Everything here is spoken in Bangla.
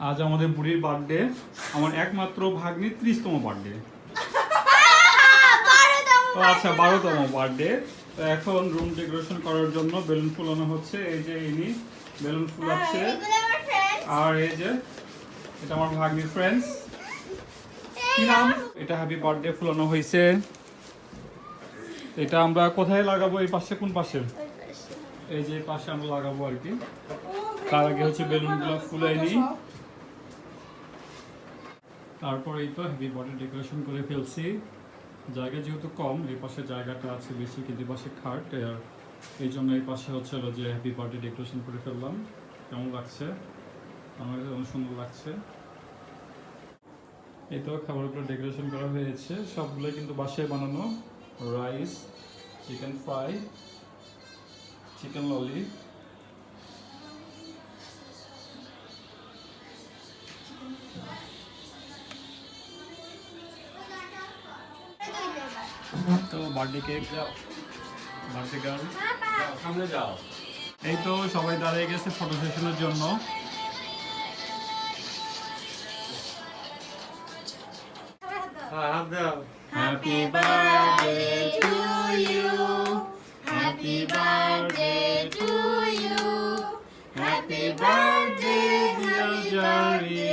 আজ আমাদের বুড়ির বার্থডে আমার একমাত্র ভাগ্নি ত্রিশতম বার্থডে আচ্ছা বারোতম বার্থডে তো এখন রুম ডেকোরেশন করার জন্য বেলুন ফুলানো হচ্ছে। এই যে ইনি বেলুন ফুলাচ্ছে। আর এই যে এটা আমার ভাগ্নি ফ্রেন্ডস কি নাম? এটা হ্যাপি বার্থডে ফুলানো হয়েছে। এটা আমরা কোথায় লাগাবো? এই পাশে কোন পাশে? এই যে পাশে আমরা লাগাবো আর কি। তার আগে হচ্ছে বেলুনগুলো ফুলাই নিই তারপর এই তো হ্যাপি বার্থডে ডেকোরেশন করে ফেলছি। জায়গা যেহেতু কম, এই পাশে জায়গাটা আছে বেশি, কিন্তু পাশে খাট এই জন্য এই পাশে হচ্ছে যে হ্যাপি বার্থডে ডেকোরেশন করে ফেললাম। কেমন লাগছে? আমার কাছে অনেক সুন্দর লাগছে। এই তো খাবারগুলো ডেকোরেশন করা হয়েছে। সবগুলো কিন্তু বাসায় বানানো। রাইস চিকেন ফ্রাই চিকেন ললি তো বার্থডে কেক বার্থডে গার্ল সামনে যাও এই তো সবাই দাঁড়িয়ে গেছে ফটো সেশনের জন্য Happy birthday to you. Happy birthday to you. Happy birthday, dear Johnny.